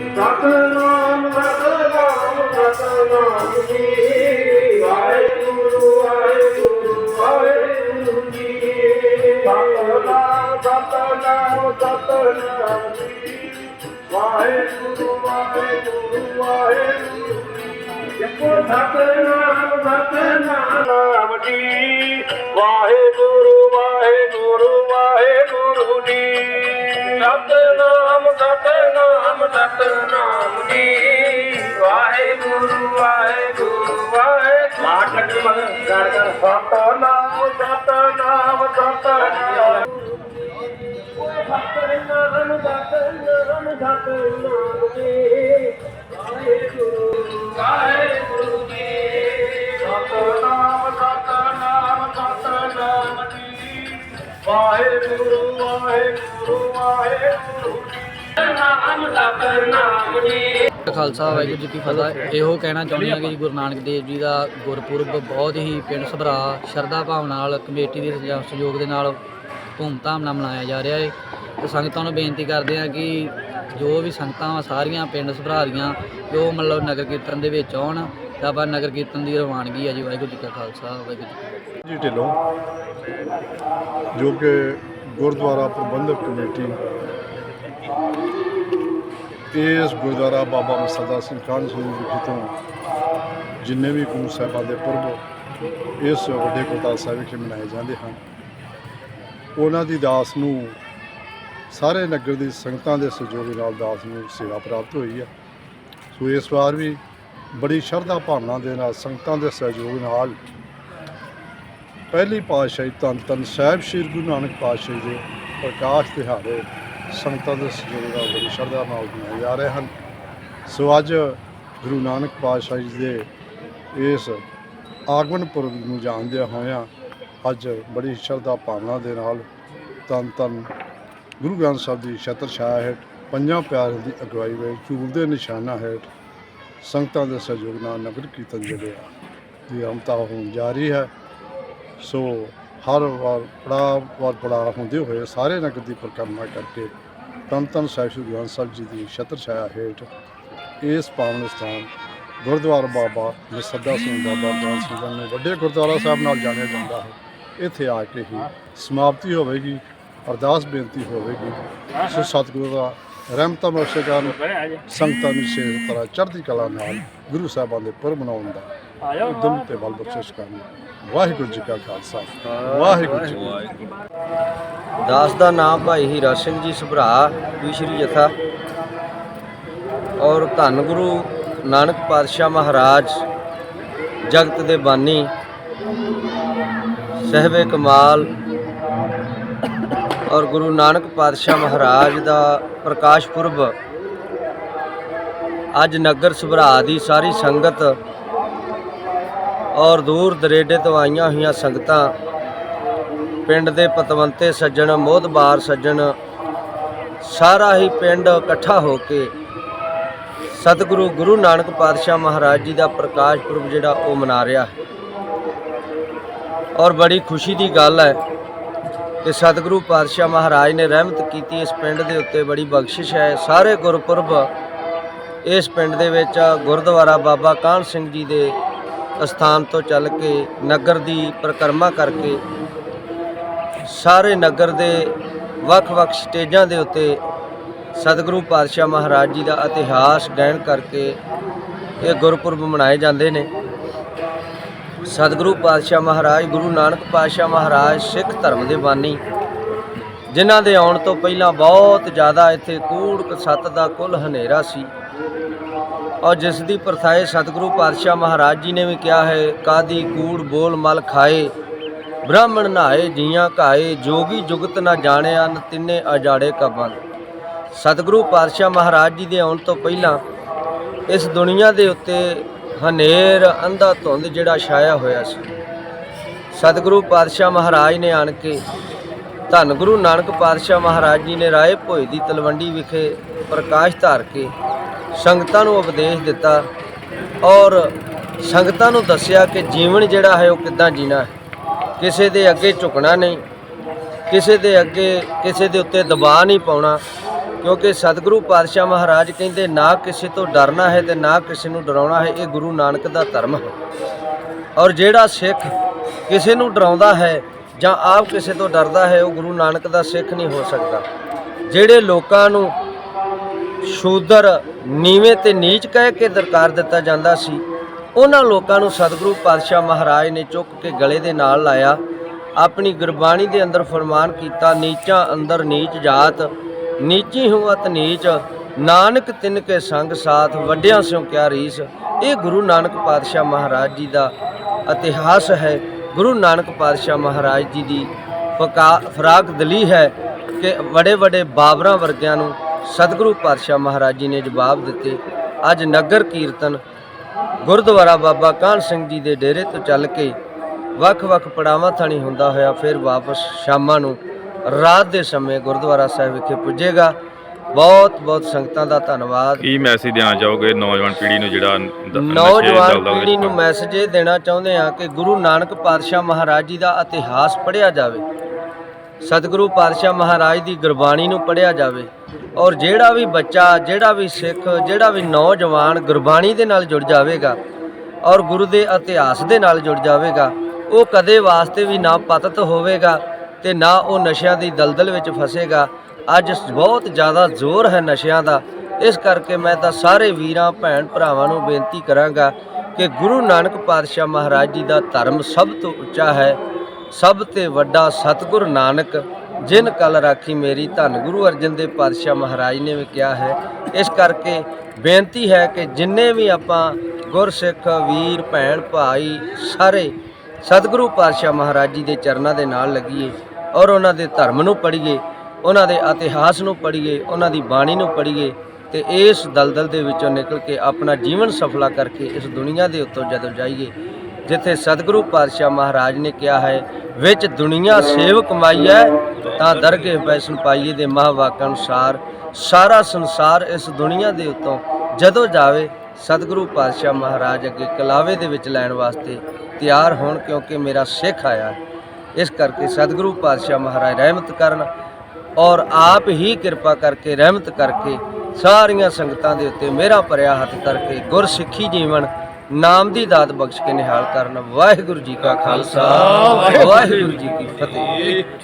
ਸਤਨਾਮ ਸਤਨਾਮ ਸਤਨਾਮ ਜੀ ਵਾਹਿਗੁਰੂ ਵਾਹਿਗੁਰੂ ਵਾਹਿਗੁਰੂ ਜੀ ਸਤਨਾਮ ਸਤਨਾਮ ਸਤਨਾਮ ਜੀ ਵਾਹਿਗੁਰੂ ਵਾਹਿਗੁਰੂ ਵਾਹਿਗੁਰੂ ਜੀ ਸਤਨਾਮ ਸਤਨਾਮ ਜੀ ਵਾਹਿਗੁਰੂ ਵਾਹਿਗੁਰੂ ਵਾਹਿਗੁਰੂ ਜੀ ਸਤਨਾਮ ਸਤਨਾਮ ਮਗਰ ਗਾੜ ਕਰ ਸਤਨਾਮ ਸਤਨਾਮ ਸਤਨਾਮ ਸਤਨਾਮ ਸਤਨਾਮ ਸਤਨਾਮ ਜੀ ਵਾਹਿਗੁਰੂ ਵਾਹਿਗੁਰੂ ਜੀ ਸਤਨਾਮ ਸਤਨਾਮ ਸਤਨਾਮ ਜੀ ਵਾਹਿਗੁਰੂ। ਵਾਹਿਗੁਰੂ ਵਾਹਿਗੁਰੂ ਜੀ ਨਾਮ ਸਤਨਾਮ ਜੀ ਖਾਲਸਾ, ਵਾਹਿਗੁਰੂ ਜੀ ਕੀ ਫਤਿਹ। ਇਹੋ ਕਹਿਣਾ ਚਾਹੁੰਦੇ ਹਾਂ ਕਿ ਗੁਰੂ ਨਾਨਕ ਦੇਵ ਜੀ ਦਾ ਗੁਰਪੁਰਬ ਬਹੁਤ ਹੀ ਪਿੰਡ ਸਭਰਾ, ਸ਼ਰਧਾ ਭਾਵ ਨਾਲ ਕਮੇਟੀ ਦੇ ਸਹਿਯੋਗ ਦੇ ਨਾਲ ਧੂਮਧਾਮ ਨਾਲ ਮਨਾਇਆ ਜਾ ਰਿਹਾ ਹੈ ਤੇ ਸੰਗਤਾਂ ਨੂੰ ਬੇਨਤੀ ਕਰਦੇ ਹਾਂ ਕਿ ਜੋ ਵੀ ਸੰਗਤਾਂ ਵਾ ਸਾਰੀਆਂ ਪਿੰਡ ਸਭਰਾ ਦੀਆਂ, ਜੋ ਮਤਲਬ ਨਗਰ ਕੀਰਤਨ ਦੇ ਵਿੱਚ ਆਉਣ, ਤਾਂ ਆਪਾਂ ਨਗਰ ਕੀਰਤਨ ਦੀ ਰਵਾਨਗੀ ਹੈ ਜੀ, ਵਾਹਿਗੁਰੂ ਜੀ ਕਾ ਖਾਲਸਾ, ਵਾਹਿਗੁਰੂ ਜੀ ਢਿੱਲੋਂ, ਜੋ ਕਿ ਗੁਰਦੁਆਰਾ ਪ੍ਰਬੰਧਕ ਕਮੇਟੀ ਇਸ ਗੁਰਦੁਆਰਾ ਬਾਬਾ ਮਸਦਾ ਸਿੰਘ ਕਾਹਨ ਸਿੰਘ ਵਿਖੇ ਤੋਂ ਜਿੰਨੇ ਵੀ ਗੁਰੂ ਸਾਹਿਬਾਂ ਦੇ ਪੁਰਬ ਇਸ ਵੱਡੇ ਗੁਰਦੁਆਰਾ ਸਾਹਿਬ ਵਿਖੇ ਮਨਾਏ ਜਾਂਦੇ ਹਨ। ਉਹਨਾਂ ਦੀ ਦਾਸ ਨੂੰ ਸਾਰੇ ਨਗਰ ਦੀ ਸੰਗਤਾਂ ਦੇ ਸਹਿਯੋਗ ਨਾਲ ਦਾਸ ਨੂੰ ਸੇਵਾ ਪ੍ਰਾਪਤ ਹੋਈ ਹੈ। ਸੋ ਇਸ ਵਾਰ ਵੀ ਬੜੀ ਸ਼ਰਧਾ ਭਾਵਨਾ ਦੇ ਨਾਲ ਸੰਗਤਾਂ ਦੇ ਸਹਿਯੋਗ ਨਾਲ ਪਹਿਲੀ ਪਾਤਸ਼ਾਹੀ ਧੰਨ ਧੰਨ ਸਾਹਿਬ ਸ੍ਰੀ ਗੁਰੂ ਨਾਨਕ ਪਾਤਸ਼ਾਹੀ ਦੇ ਪ੍ਰਕਾਸ਼ ਦਿਹਾੜੇ ਸੰਗਤਾਂ ਦੇ ਸਹਿਯੋਗ ਨਾਲ ਬੜੀ ਸ਼ਰਧਾ ਨਾਲ ਮਨਾਏ ਜਾ ਰਹੇ ਹਨ। ਸੋ ਅੱਜ ਗੁਰੂ ਨਾਨਕ ਪਾਤਸ਼ਾਹ ਜੀ ਦੇ ਇਸ ਆਗਮਨ ਪੁਰਬ ਨੂੰ ਜਾਣਦਿਆਂ ਹੋਇਆਂ ਅੱਜ ਬੜੀ ਸ਼ਰਧਾ ਭਾਵਨਾ ਦੇ ਨਾਲ ਧੰਨ ਧੰਨ ਗੁਰੂ ਗ੍ਰੰਥ ਸਾਹਿਬ ਦੀ ਛਤਰ ਛਾਇਆ ਹੇਠ, ਪੰਜਾਂ ਪਿਆਰਿਆਂ ਦੀ ਅਗਵਾਈ ਵਿੱਚ ਚੂਲ ਦੇ ਨਿਸ਼ਾਨਾ ਹੇਠ ਸੰਗਤਾਂ ਦੇ ਸਹਿਯੋਗ ਨਾਲ ਨਗਰ ਕੀਰਤਨ ਜਿਹੜੇ ਦੀ ਹਮਤਾ ਹੋਣ ਜਾਰੀ ਹੈ। ਸੋ ਹਰ ਵਾਰ ਪੜਾਅ ਵਾਰ ਪੜਾਅ ਹੁੰਦੇ ਹੋਏ ਸਾਰੇ ਨਗਰ ਦੀ ਪਰਿਕਰਮਾ ਕਰਕੇ ਤਨ ਤਨ ਸਾਹਿਬ ਸ੍ਰੀ ਗ੍ਰੰਥ ਸਾਹਿਬ ਜੀ ਦੀ ਛਤਰ ਛਾਇਆ ਹੇਠ ਇਸ ਪਾਵਨ ਸਥਾਨ ਗੁਰਦੁਆਰਾ ਬਾਬਾ ਜਸਦਾ ਸਿੰਘ ਬਾਬਾ ਗ੍ਰੰਥ ਸਿੰਘ ਜੀ ਵੱਡੇ ਗੁਰਦੁਆਰਾ ਸਾਹਿਬ ਨਾਲ ਜਾਣਿਆ ਜਾਂਦਾ ਹੈ। ਇੱਥੇ ਆ ਕੇ ਹੀ ਸਮਾਪਤੀ ਹੋਵੇਗੀ, ਅਰਦਾਸ ਬੇਨਤੀ ਹੋਵੇਗੀ। ਸੋ ਸਤਿਗੁਰੂ ਦਾ ਰਹਿਮਤਾਂ ਬਖਸ਼ੇ ਕਰਨ, ਸੰਗਤਾਂ ਨੂੰ ਸੇ ਤਰ੍ਹਾਂ ਚੜ੍ਹਦੀ ਕਲਾ ਨਾਲ ਗੁਰੂ ਸਾਹਿਬਾਨ ਦੇ ਪੁਰਬ ਮਨਾਉਣ ਦਾ ਉਦਮ ਤੇ ਬਲ ਬਖਸ਼ਿਸ਼ ਕਰਨ। ਵਾਹਿਗੁਰੂ ਜੀ ਕਾ ਖਾਲਸਾ। ਵਾਹਿਗੁਰੂ ਜੀ ਦਾਸ ਦਾ ਨਾਮ ਭਾਈ ਹੀਰਾ ਸਿੰਘ ਜੀ ਸੁਭਰਾ ਵੀ ਸ਼੍ਰੀ ਜਥਾ। ਔਰ ਧੰਨ ਗੁਰੂ ਨਾਨਕ ਪਾਤਸ਼ਾਹ ਮਹਾਰਾਜ ਜਗਤ ਦੇ ਬਾਨੀ ਸਹਿਬੇ ਕਮਾਲ ਔਰ ਗੁਰੂ ਨਾਨਕ ਪਾਤਸ਼ਾਹ ਮਹਾਰਾਜ ਦਾ ਪ੍ਰਕਾਸ਼ ਪੁਰਬ ਅੱਜ ਨਗਰ ਸੁਭਰਾ ਦੀ ਸਾਰੀ ਸੰਗਤ ਔਰ ਦੂਰ ਦਰੇਡੇ ਤੋਂ ਆਈਆਂ ਹੋਈਆਂ ਸੰਗਤਾਂ, ਪਿੰਡ ਦੇ ਪਤਵੰਤੇ ਸੱਜਣ, ਮੋਹਤਬਾਰ ਸੱਜਣ, ਸਾਰਾ ਹੀ ਪਿੰਡ ਇਕੱਠਾ ਹੋ ਕੇ ਸਤਿਗੁਰੂ ਗੁਰੂ ਨਾਨਕ ਪਾਤਸ਼ਾਹ ਮਹਾਰਾਜ ਜੀ ਦਾ ਪ੍ਰਕਾਸ਼ ਪੁਰਬ ਜਿਹੜਾ ਉਹ ਮਨਾ ਰਿਹਾ ਹੈ। ਔਰ ਬੜੀ ਖੁਸ਼ੀ ਦੀ ਗੱਲ ਹੈ ਕਿ ਸਤਿਗੁਰੂ ਪਾਤਸ਼ਾਹ ਮਹਾਰਾਜ ਨੇ ਰਹਿਮਤ ਕੀਤੀ ਇਸ ਪਿੰਡ ਦੇ ਉੱਤੇ, ਬੜੀ ਬਖਸ਼ਿਸ਼ ਹੈ। ਸਾਰੇ ਗੁਰਪੁਰਬ ਇਸ ਪਿੰਡ ਦੇ ਵਿੱਚ ਗੁਰਦੁਆਰਾ ਬਾਬਾ ਕਾਹਨ ਸਿੰਘ ਜੀ ਦੇ ਅਸਥਾਨ ਤੋਂ ਚੱਲ ਕੇ ਨਗਰ ਦੀ ਪਰਿਕਰਮਾ ਕਰਕੇ ਸਾਰੇ ਨਗਰ ਦੇ ਵੱਖ-ਵੱਖ ਸਟੇਜਾਂ ਦੇ ਉੱਤੇ ਸਤਿਗੁਰੂ ਪਾਤਸ਼ਾਹ ਮਹਾਰਾਜ ਜੀ ਦਾ ਇਤਿਹਾਸ ਗਹਿਣ ਕਰਕੇ ਇਹ ਗੁਰਪੁਰਬ ਮਨਾਏ ਜਾਂਦੇ ਨੇ। ਸਤਿਗੁਰੂ ਪਾਤਸ਼ਾਹ ਮਹਾਰਾਜ, ਗੁਰੂ ਨਾਨਕ ਪਾਤਸ਼ਾਹ ਮਹਾਰਾਜ, ਸਿੱਖ ਧਰਮ ਦੇ ਬਾਨੀ, ਜਿਨ੍ਹਾਂ ਦੇ ਆਉਣ ਤੋਂ ਪਹਿਲਾਂ ਬਹੁਤ ਜ਼ਿਆਦਾ ਇੱਥੇ ਕੂੜ ਕਸਤ ਦਾ ਕੁੱਲ ਹਨੇਰਾ ਸੀ। ਔਰ ਜਿਸ ਦੀ ਪ੍ਰਥਾਏ ਸਤਿਗੁਰੂ ਪਾਤਸ਼ਾਹ ਮਹਾਰਾਜ ਜੀ ਨੇ ਵੀ ਕਿਹਾ ਹੈ, ਕਾਦੀ ਕੂੜ ਬੋਲ ਮਲ ਖਾਏ, ਬ੍ਰਾਹਮਣ ਨਹਾਏ, ਜੀਆਂ ਘਾਏ, ਜੋਗੀ ਜੁਗਤ ਨਾ ਜਾਣਿਆ, ਨ ਤਿੰਨੇ ਅਜਾੜੇ ਕਾ ਸਤਿਗੁਰੂ ਪਾਤਸ਼ਾਹ ਮਹਾਰਾਜ ਜੀ ਦੇ ਆਉਣ ਤੋਂ ਪਹਿਲਾਂ ਇਸ ਦੁਨੀਆ ਦੇ ਉੱਤੇ ਹਨੇਰ, ਅੰਧਾ ਧੁੰਦ ਜਿਹੜਾ ਛਾਇਆ ਹੋਇਆ ਸੀ। ਸਤਿਗੁਰੂ ਪਾਤਸ਼ਾਹ ਮਹਾਰਾਜ ਨੇ ਆਣ ਕੇ ਧੰਨ ਗੁਰੂ ਨਾਨਕ ਪਾਤਸ਼ਾਹ ਮਹਾਰਾਜ ਜੀ ਨੇ ਰਾਏ ਭੋਏ ਦੀ ਤਲਵੰਡੀ ਵਿਖੇ ਪ੍ਰਕਾਸ਼ ਧਾਰ ਕੇ ਸੰਗਤਾਂ ਨੂੰ ਉਪਦੇਸ਼ ਦਿੱਤਾ ਔਰ ਸੰਗਤਾਂ ਨੂੰ ਦੱਸਿਆ ਕਿ ਜੀਵਨ ਜਿਹੜਾ ਹੈ ਉਹ ਕਿੱਦਾਂ ਜੀਣਾ ਹੈ। ਕਿਸੇ ਦੇ ਅੱਗੇ ਝੁਕਣਾ ਨਹੀਂ, ਕਿਸੇ ਦੇ ਅੱਗੇ, ਕਿਸੇ ਦੇ ਉੱਤੇ ਦਬਾਅ ਨਹੀਂ ਪਾਉਣਾ, ਕਿਉਂਕਿ ਸਤਿਗੁਰੂ ਪਾਤਸ਼ਾਹ ਮਹਾਰਾਜ ਕਹਿੰਦੇ, ਨਾ ਕਿਸੇ ਤੋਂ ਡਰਨਾ ਹੈ ਤੇ ਨਾ ਕਿਸੇ ਨੂੰ ਡਰਾਉਣਾ ਹੈ, ਇਹ ਗੁਰੂ ਨਾਨਕ ਦਾ ਧਰਮ ਹੈ। ਔਰ ਜਿਹੜਾ ਸਿੱਖ ਕਿਸੇ ਨੂੰ ਡਰਾਉਂਦਾ ਹੈ ਜਾਂ ਆਪ ਕਿਸੇ ਤੋਂ ਡਰਦਾ ਹੈ, ਉਹ ਗੁਰੂ ਨਾਨਕ ਦਾ ਸਿੱਖ ਨਹੀਂ ਹੋ ਸਕਦਾ। ਜਿਹੜੇ ਲੋਕਾਂ ਨੂੰ ਸ਼ੂਦਰ ਨੀਵੇਂ ਤੇ ਨੀਚ ਕਹਿ ਕੇ ਦਰਕਾਰ ਦਿੱਤਾ ਜਾਂਦਾ ਸੀ। ਉਹਨਾਂ ਲੋਕਾਂ ਨੂੰ ਸਤਿਗੁਰੂ ਪਾਤਸ਼ਾਹ ਮਹਾਰਾਜ ਨੇ ਚੁੱਕ ਕੇ ਗਲੇ ਦੇ ਨਾਲ ਲਾਇਆ। ਆਪਣੀ ਗੁਰਬਾਣੀ ਦੇ ਅੰਦਰ ਫਰਮਾਨ ਕੀਤਾ, ਨੀਚਾਂ ਅੰਦਰ ਨੀਚ ਜਾਤ, ਨੀਚੀ ਹੁਅਤ ਨੀਚ, ਨਾਨਕ ਤਿਨ ਕੇ ਸੰਗ ਸਾਥ, ਵੱਡਿਆਂ ਸਿਓ ਕਿਆ ਰੀਸ। ਇਹ ਗੁਰੂ ਨਾਨਕ ਪਾਤਸ਼ਾਹ ਮਹਾਰਾਜ ਜੀ ਦਾ ਇਤਿਹਾਸ ਹੈ। ਗੁਰੂ ਨਾਨਕ ਪਾਤਸ਼ਾਹ ਮਹਾਰਾਜ ਜੀ ਦੀ ਫਕਾ- ਫਰਾਕ ਦਲੀ ਹੈ ਕਿ ਵੱਡੇ ਵੱਡੇ ਬਾਬਰਾਂ ਵਰਗਿਆਂ ਨੂੰ ਸਤਿਗੁਰੂ ਪਾਤਸ਼ਾਹ ਮਹਾਰਾਜ ਜੀ ਨੇ ਜਵਾਬ ਦਿੱਤੇ ਅੱਜ ਨਗਰ ਕੀਰਤਨ ਗੁਰਦੁਆਰਾ ਬਾਬਾ ਕਾਹਨ ਸਿੰਘ ਜੀ ਦੇ ਡੇਰੇ ਤੋਂ ਚੱਲ ਕੇ ਵੱਖ-ਵੱਖ ਪੜਾਵਾਂ ਥਾਣੀ ਹੁੰਦਾ ਹੋਇਆ ਫਿਰ ਵਾਪਸ ਸ਼ਾਮਾਂ ਨੂੰ ਰਾਤ ਦੇ ਸਮੇਂ ਗੁਰਦੁਆਰਾ ਸਾਹਿਬ ਵਿਖੇ ਪੁੱਜੇਗਾ। ਬਹੁਤ ਬਹੁਤ ਸੰਗਤਾਂ ਦਾ ਧੰਨਵਾਦ। ਕੀ ਮੈਸੇਜ ਦੇਣਾ ਚਾਹੋਗੇ ਨੌਜਵਾਨ ਪੀੜ੍ਹੀ ਨੂੰ ਜਿਹੜਾ ਨੌਜਵਾਨ ਪੀੜ੍ਹੀ ਨੂੰ ਮੈਸੇਜ ਇਹ ਦੇਣਾ ਚਾਹੁੰਦੇ ਹਾਂ ਕਿ ਗੁਰੂ ਨਾਨਕ ਪਾਤਸ਼ਾਹ ਮਹਾਰਾਜ ਜੀ ਦਾ ਇਤਿਹਾਸ ਪੜ੍ਹਿਆ ਜਾਵੇ। ਸਤਿਗੁਰੂ ਪਾਤਸ਼ਾਹ ਮਹਾਰਾਜ ਦੀ ਗੁਰਬਾਣੀ ਨੂੰ ਪੜ੍ਹਿਆ ਜਾਵੇ ਔਰ ਜਿਹੜਾ ਵੀ ਬੱਚਾ, ਜਿਹੜਾ ਵੀ ਸਿੱਖ, ਜਿਹੜਾ ਵੀ ਨੌਜਵਾਨ ਗੁਰਬਾਣੀ ਦੇ ਨਾਲ ਜੁੜ ਜਾਵੇਗਾ ਔਰ ਗੁਰੂ ਦੇ ਇਤਿਹਾਸ ਦੇ ਨਾਲ ਜੁੜ ਜਾਵੇਗਾ, ਉਹ ਕਦੇ ਵਾਸਤੇ ਵੀ ਨਾ ਪਤਤ ਹੋਵੇਗਾ ਤੇ ਨਾ ਉਹ ਨਸ਼ਿਆਂ ਦੀ ਦਲਦਲ ਵਿੱਚ ਫਸੇਗਾ। ਅੱਜ ਬਹੁਤ ਜ਼ਿਆਦਾ ਜ਼ੋਰ ਹੈ ਨਸ਼ਿਆਂ ਦਾ। ਇਸ ਕਰਕੇ ਮੈਂ ਤਾਂ ਸਾਰੇ ਵੀਰਾਂ, ਭੈਣ ਭਰਾਵਾਂ ਨੂੰ ਬੇਨਤੀ ਕਰਾਂਗਾ ਕਿ ਗੁਰੂ ਨਾਨਕ ਪਾਤਸ਼ਾਹ ਮਹਾਰਾਜ ਜੀ ਦਾ ਧਰਮ ਸਭ ਤੋਂ ਉੱਚਾ ਹੈ। ਸਭ ਤੇ ਵੱਡਾ ਸਤਿਗੁਰ ਨਾਨਕ, ਜਿਨ ਕਲ ਰਾਖੀ ਮੇਰੀ ਧੰਨ ਗੁਰੂ ਅਰਜਨ ਦੇਵ ਪਾਤਸ਼ਾਹ ਮਹਾਰਾਜ ਨੇ ਵੀ ਕਿਹਾ ਹੈ। ਇਸ ਕਰਕੇ ਬੇਨਤੀ ਹੈ ਕਿ ਜਿੰਨੇ ਵੀ ਆਪਾਂ ਗੁਰਸਿੱਖ, ਵੀਰ, ਭੈਣ, ਭਾਈ, ਸਾਰੇ ਸਤਿਗੁਰੂ ਪਾਤਸ਼ਾਹ ਮਹਾਰਾਜ ਜੀ ਦੇ ਚਰਨਾਂ ਦੇ ਨਾਲ ਲੱਗੀਏ ਔਰ ਉਹਨਾਂ ਦੇ ਧਰਮ ਨੂੰ ਪੜ੍ਹੀਏ, ਉਹਨਾਂ ਦੇ ਇਤਿਹਾਸ ਨੂੰ ਪੜ੍ਹੀਏ, ਉਹਨਾਂ ਦੀ ਬਾਣੀ ਨੂੰ ਪੜ੍ਹੀਏ ਤੇ ਇਸ ਦਲਦਲ ਦੇ ਵਿੱਚੋਂ ਨਿਕਲ ਕੇ ਆਪਣਾ ਜੀਵਨ ਸਫਲਾ ਕਰਕੇ ਇਸ ਦੁਨੀਆ ਦੇ ਉੱਤੋਂ ਜਦੋਂ ਜਾਈਏ ਜਿੱਥੇ ਸਤਿਗੁਰੂ ਪਾਤਸ਼ਾਹ ਮਹਾਰਾਜ ਨੇ ਕਿਹਾ ਹੈ, ਵਿੱਚ ਦੁਨੀਆ ਸੇਵ ਕਮਾਈ ਹੈ, ਤਾਂ ਦਰਗੇ ਪੈਸਨ ਪਾਈਏ ਦੇ ਮਹਾਵਾਕ ਅਨੁਸਾਰ, ਸਾਰਾ ਸੰਸਾਰ ਇਸ ਦੁਨੀਆ ਦੇ ਉੱਤੋਂ ਜਦੋਂ ਜਾਵੇ, ਸਤਿਗੁਰੂ ਪਾਤਸ਼ਾਹ ਮਹਾਰਾਜ ਅੱਗੇ ਕਲਾਵੇ ਦੇ ਵਿੱਚ ਲੈਣ ਵਾਸਤੇ ਤਿਆਰ ਹੋਣ ਕਿਉਂਕਿ ਮੇਰਾ ਸਿੱਖ ਆਇਆ ਇਸ ਕਰਕੇ ਸਤਿਗੁਰੂ ਪਾਤਸ਼ਾਹ ਮਹਾਰਾਜ ਰਹਿਮਤ ਕਰਨ ਔਰ ਆਪ ਹੀ ਕਿਰਪਾ ਕਰਕੇ ਰਹਿਮਤ ਕਰਕੇ ਸਾਰੀਆਂ ਸੰਗਤਾਂ ਦੇ ਉੱਤੇ ਮੇਰਾ ਭਰਿਆ ਹੱਥ ਕਰਕੇ ਗੁਰਸਿੱਖੀ ਜੀਵਨ ਨਾਮ ਦੀ ਦਾਤ ਬਖਸ਼ ਕੇ ਨਿਹਾਲ ਕਰਨ ਵਾਹਿਗੁਰੂ ਜੀ ਕਾ ਖਾਲਸਾ ਵਾਹਿਗੁਰੂ ਜੀ ਕੀ ਫਤਿਹ।